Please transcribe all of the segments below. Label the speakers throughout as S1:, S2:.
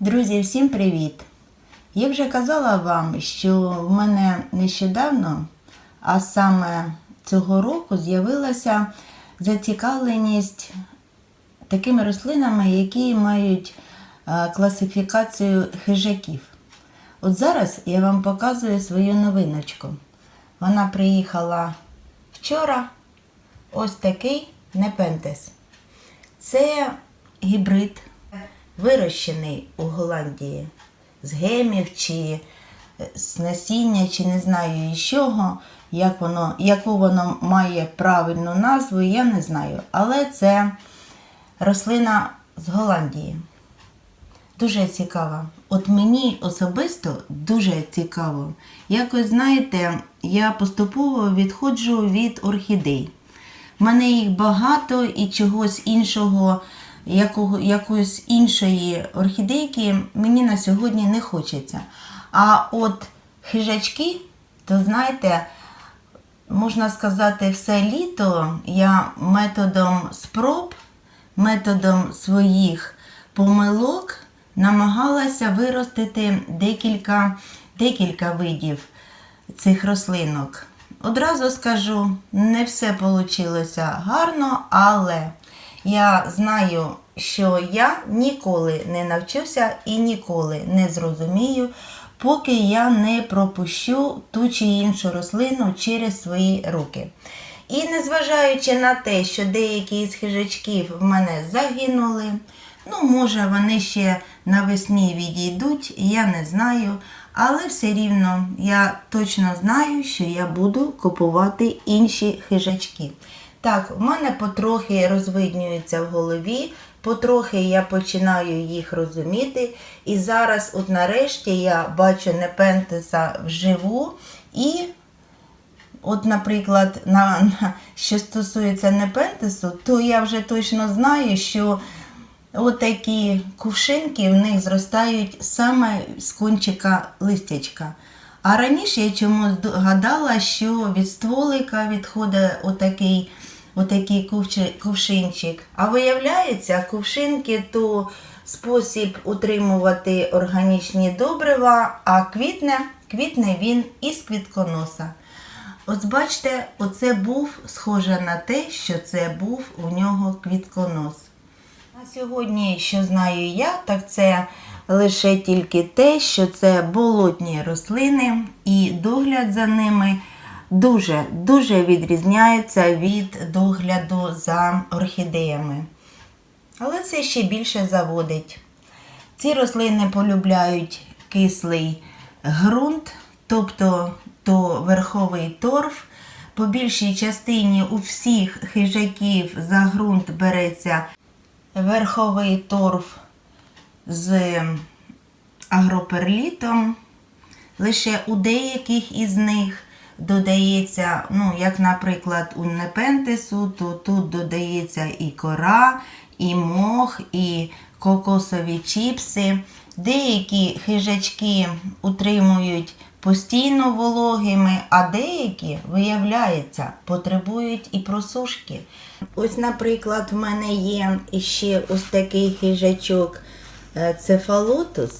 S1: Друзі, всім привіт! Я вже казала вам, що в мене нещодавно, а саме цього року, з'явилася зацікавленість такими рослинами, які мають е, класифікацію хижаків. От зараз я вам показую свою новиночку. Вона приїхала вчора. Ось такий непентес. Це гібрид, вирощений у Голландії з гемів чи е, з насіння, чи не знаю із чого, як воно, яку воно має правильну назву, я не знаю. Але це рослина з Голландії. Дуже цікава. От мені особисто дуже цікаво. Якось, знаєте, я поступово відходжу від орхідей. В мене їх багато і чогось іншого, якого, якоїсь іншої орхідейки мені на сьогодні не хочеться. А от хижачки, то знаєте, можна сказати, все літо я методом спроб, методом своїх помилок намагалася виростити декілька, декілька видів цих рослинок. Одразу скажу, не все вийшло гарно, але я знаю, що я ніколи не навчуся і ніколи не зрозумію, поки я не пропущу ту чи іншу рослину через свої руки. І незважаючи на те, що деякі з хижачків в мене загинули, ну, може, вони ще навесні відійдуть, я не знаю. Але все рівно я точно знаю, що я буду купувати інші хижачки. Так, в мене потрохи розвиднюється в голові, потрохи я починаю їх розуміти. І зараз, от нарешті, я бачу Непентеса вживу і От, наприклад, на, на, що стосується непентесу, то я вже точно знаю, що отакі кувшинки в них зростають саме з кончика листячка. А раніше я чомусь гадала, що від стволика відходить отакий, отакий кувшинчик. А виявляється, кувшинки то спосіб утримувати органічні добрива, а квітне, квітне він із квітконоса. Ось бачите, оце був схоже на те, що це був у нього квітконос. На сьогодні, що знаю я, так це лише тільки те, що це болотні рослини, і догляд за ними дуже дуже відрізняється від догляду за орхідеями. Але це ще більше заводить. Ці рослини полюбляють кислий ґрунт, тобто то верховий торф. По більшій частині у всіх хижаків за ґрунт береться верховий торф з агроперлітом. Лише у деяких із них додається, ну, як, наприклад, у непентесу, то тут додається і кора, і мох, і кокосові чіпси. Деякі хижачки утримують постійно вологими, а деякі, виявляється, потребують і просушки. Ось, наприклад, в мене є іще ось такий хижачок цефалотус.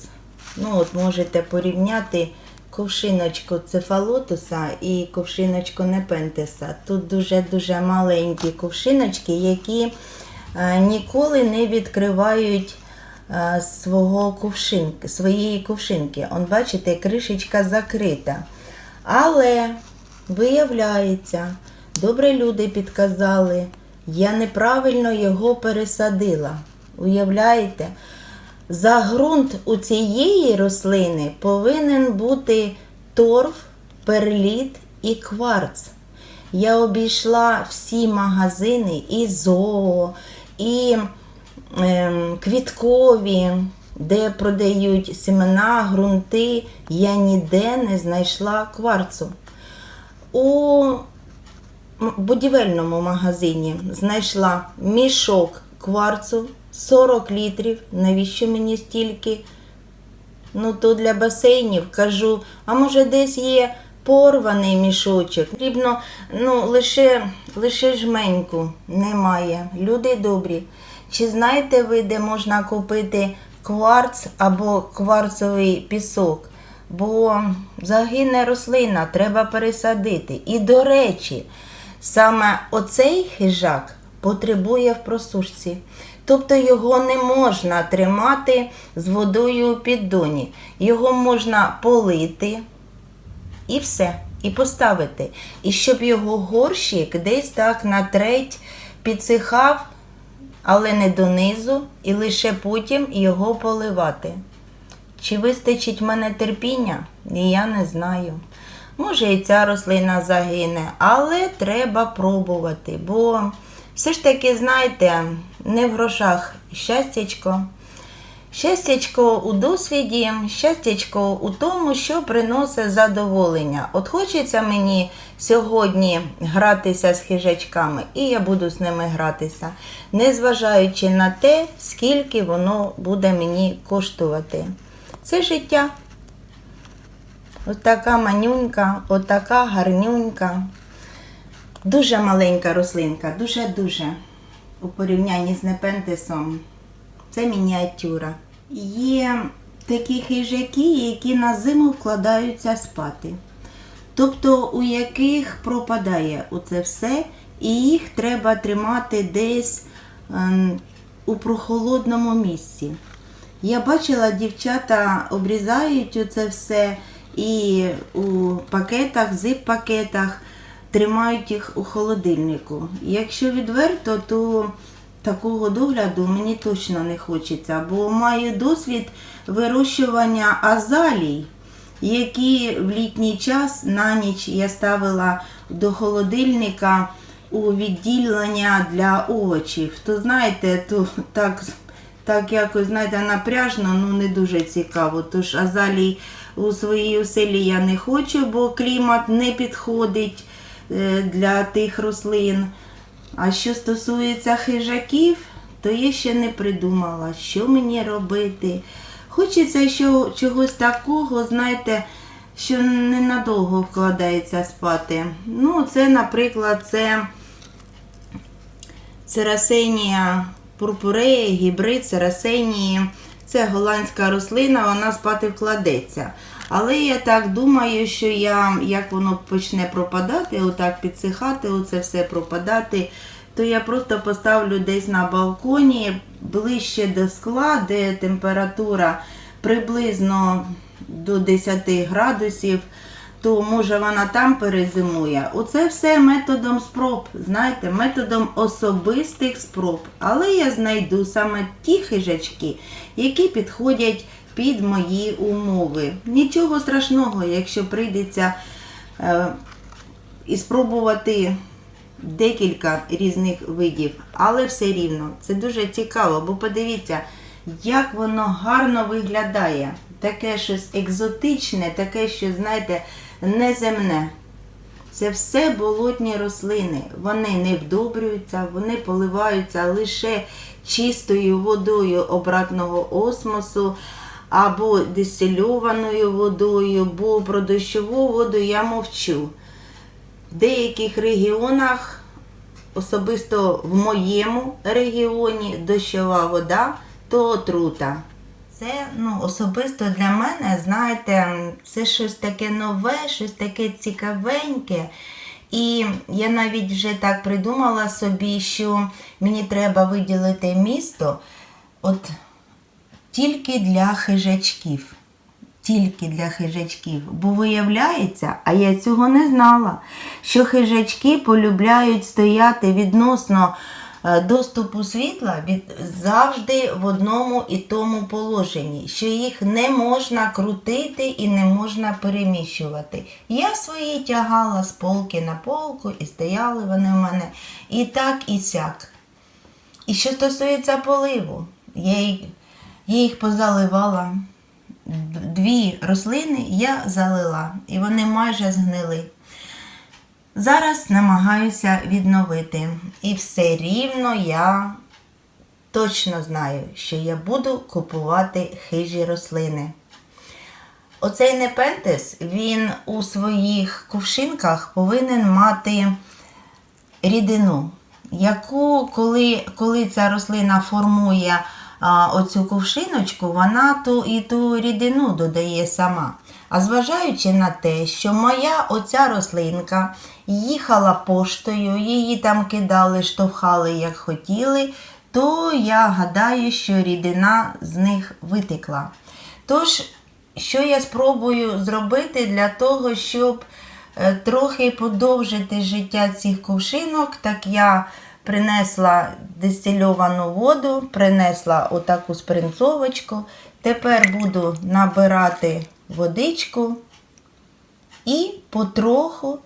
S1: Ну, от можете порівняти ковшиночку цефалотуса і ковшиночку непентеса. Тут дуже-дуже маленькі ковшиночки, які е, ніколи не відкривають е, свого кувшинки, своєї кувшинки. Он, бачите, кришечка закрита. Але виявляється, добрі люди підказали, я неправильно його пересадила. Уявляєте? За ґрунт у цієї рослини повинен бути торф, перліт і кварц. Я обійшла всі магазини і зоо, і ем, квіткові, де продають семена, ґрунти. Я ніде не знайшла кварцу. У будівельному магазині знайшла мішок кварцу 40 літрів. Навіщо мені стільки? Ну, то для басейнів кажу, а може десь є порваний мішочок. Потрібно ну, лише, лише жменьку немає. Люди добрі. Чи знаєте ви, де можна купити кварц або кварцовий пісок, бо загине рослина, треба пересадити. І до речі, саме оцей хижак потребує в просушці. Тобто його не можна тримати з водою у піддоні. Його можна полити і все, і поставити. І щоб його горщик десь так на треть підсихав, але не донизу, і лише потім його поливати. Чи вистачить мене терпіння? Я не знаю. Може і ця рослина загине, але треба пробувати, бо все ж таки, знаєте, не в грошах щастячко. Щастячко у досвіді, щастячко у тому, що приносить задоволення. От хочеться мені сьогодні гратися з хижачками, і я буду з ними гратися, незважаючи на те, скільки воно буде мені коштувати. Це життя. Ось така манюнька, отака гарнюнька. Дуже маленька рослинка, дуже-дуже у порівнянні з непентесом. Це мініатюра. Є такі хижаки, які на зиму вкладаються спати. Тобто у яких пропадає оце все, і їх треба тримати десь ем, у прохолодному місці. Я бачила, дівчата обрізають оце все і у пакетах, зип-пакетах тримають їх у холодильнику. Якщо відверто, то такого догляду мені точно не хочеться, бо маю досвід вирощування азалій, які в літній час на ніч я ставила до холодильника у відділення для овочів. То знаєте, то так, так якось знаєте, напряжно, ну не дуже цікаво. Тож азалій у своїй оселі я не хочу, бо клімат не підходить для тих рослин. А що стосується хижаків, то я ще не придумала, що мені робити. Хочеться що, чогось такого, знаєте, що ненадовго вкладається спати. Ну, це, наприклад, це церасенія пурпурея, гібрид церасенії. Це голландська рослина, вона спати вкладеться. Але я так думаю, що я, як воно почне пропадати, отак підсихати, оце все пропадати, то я просто поставлю десь на балконі ближче до скла, де температура приблизно до 10 градусів, то може вона там перезимує. Оце все методом спроб, знаєте, методом особистих спроб. Але я знайду саме ті хижачки, які підходять під мої умови. Нічого страшного, якщо прийдеться е, і спробувати декілька різних видів, але все рівно це дуже цікаво, бо подивіться, як воно гарно виглядає. Таке щось екзотичне, таке, що, знаєте, неземне. Це все болотні рослини. Вони не вдобрюються, вони поливаються лише чистою водою обратного осмосу або дистильованою водою, бо про дощову воду я мовчу. В деяких регіонах, особисто в моєму регіоні, дощова вода то отрута. Це ну, особисто для мене, знаєте, це щось таке нове, щось таке цікавеньке. І я навіть вже так придумала собі, що мені треба виділити місто от тільки для хижачків. Тільки для хижачків. Бо виявляється, а я цього не знала, що хижачки полюбляють стояти відносно е, доступу світла від завжди в одному і тому положенні, що їх не можна крутити і не можна переміщувати. Я свої тягала з полки на полку і стояли вони в мене і так, і сяк. І що стосується поливу, я їх, я їх позаливала. Дві рослини я залила, і вони майже згнили. Зараз намагаюся відновити. І все рівно я точно знаю, що я буду купувати хижі рослини. Оцей непентес, він у своїх кувшинках повинен мати рідину, яку, коли, коли ця рослина формує а, оцю кувшиночку, вона ту і ту рідину додає сама. А зважаючи на те, що моя оця рослинка їхала поштою, її там кидали, штовхали як хотіли, то я гадаю, що рідина з них витекла. Тож, що я спробую зробити для того, щоб е, трохи подовжити життя цих кувшинок, так я принесла дистильовану воду, принесла отаку спринцовочку. Тепер буду набирати водичку і потроху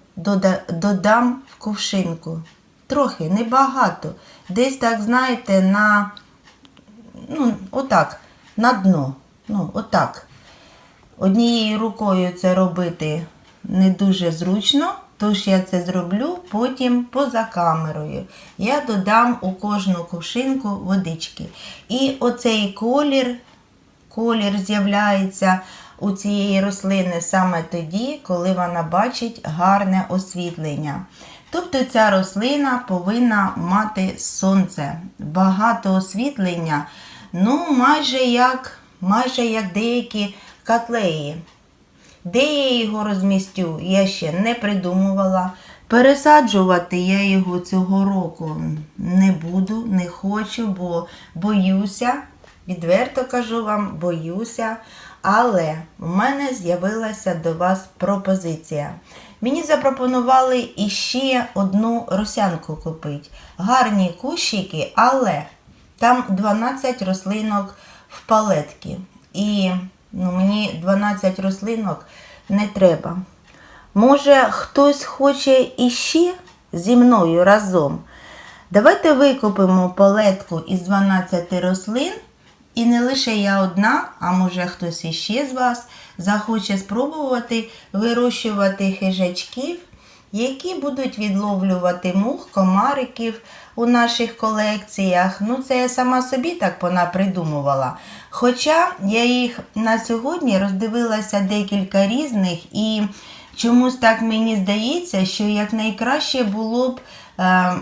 S1: додам в кувшинку. Трохи, небагато. Десь так, знаєте, на ну, отак, на дно. Ну, отак. Однією рукою це робити не дуже зручно, тож я це зроблю потім поза камерою. Я додам у кожну кувшинку водички. І оцей колір, колір з'являється у цієї рослини саме тоді, коли вона бачить гарне освітлення. Тобто ця рослина повинна мати сонце, багато освітлення, ну майже як, майже як деякі котлеї. Де я його розмістю, я ще не придумувала. Пересаджувати я його цього року не буду, не хочу, бо боюся, відверто кажу вам, боюся. Але в мене з'явилася до вас пропозиція. Мені запропонували іще одну росянку купити. Гарні кущики, але там 12 рослинок в палетки. І ну, мені 12 рослинок не треба. Може, хтось хоче іще зі мною разом. Давайте викупимо палетку із 12 рослин. І не лише я одна, а може хтось іще з вас захоче спробувати вирощувати хижачків, які будуть відловлювати мух, комариків у наших колекціях. Ну, це я сама собі так вона придумувала. Хоча я їх на сьогодні роздивилася декілька різних, і чомусь так мені здається, що якнайкраще було б е,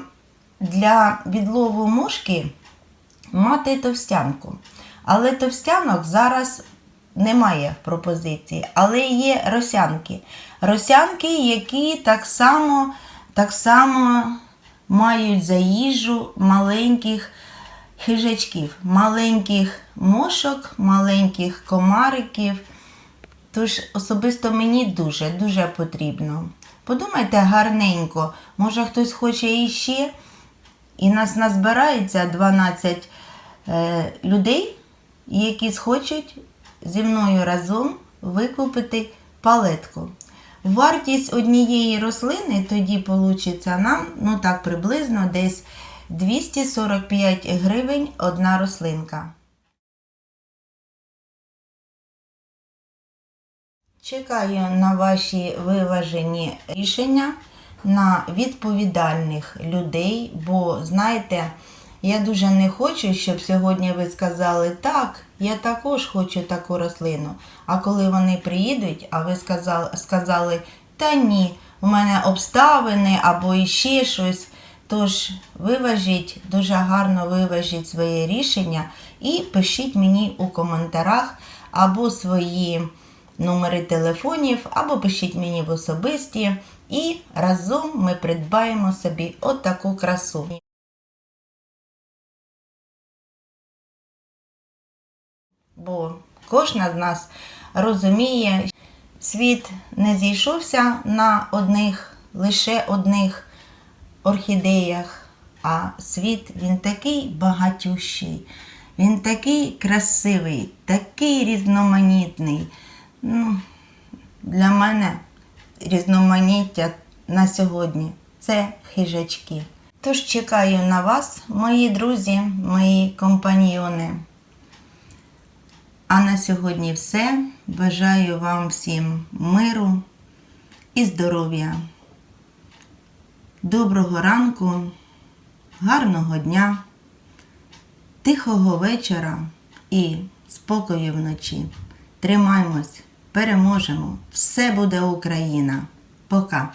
S1: для відлову мушки мати товстянку. Але товстянок зараз немає в пропозиції, але є росянки. Росянки, які так само, так само мають за їжу маленьких хижачків, маленьких мошок, маленьких комариків. Тож особисто мені дуже, дуже потрібно. Подумайте гарненько, може хтось хоче іще, і нас назбирається 12 е, людей, які схочуть зі мною разом викупити палетку. Вартість однієї рослини тоді получиться нам, ну так приблизно десь 245 гривень одна рослинка. Чекаю на ваші виважені рішення на відповідальних людей, бо знаєте, я дуже не хочу, щоб сьогодні ви сказали так, я також хочу таку рослину. А коли вони приїдуть, а ви сказали, сказали та ні, у мене обставини або іще щось. Тож виважіть, дуже гарно виважіть своє рішення і пишіть мені у коментарях або свої номери телефонів, або пишіть мені в особисті, і разом ми придбаємо собі от таку красу. Бо кожна з нас розуміє, світ не зійшовся на одних, лише одних орхідеях, а світ він такий багатющий, він такий красивий, такий різноманітний. Ну, для мене різноманіття на сьогодні це хижачки. Тож чекаю на вас, мої друзі, мої компаньйони. А на сьогодні все. Бажаю вам всім миру і здоров'я. Доброго ранку, гарного дня, тихого вечора і спокою вночі. Тримаймось, переможемо! Все буде Україна! Пока!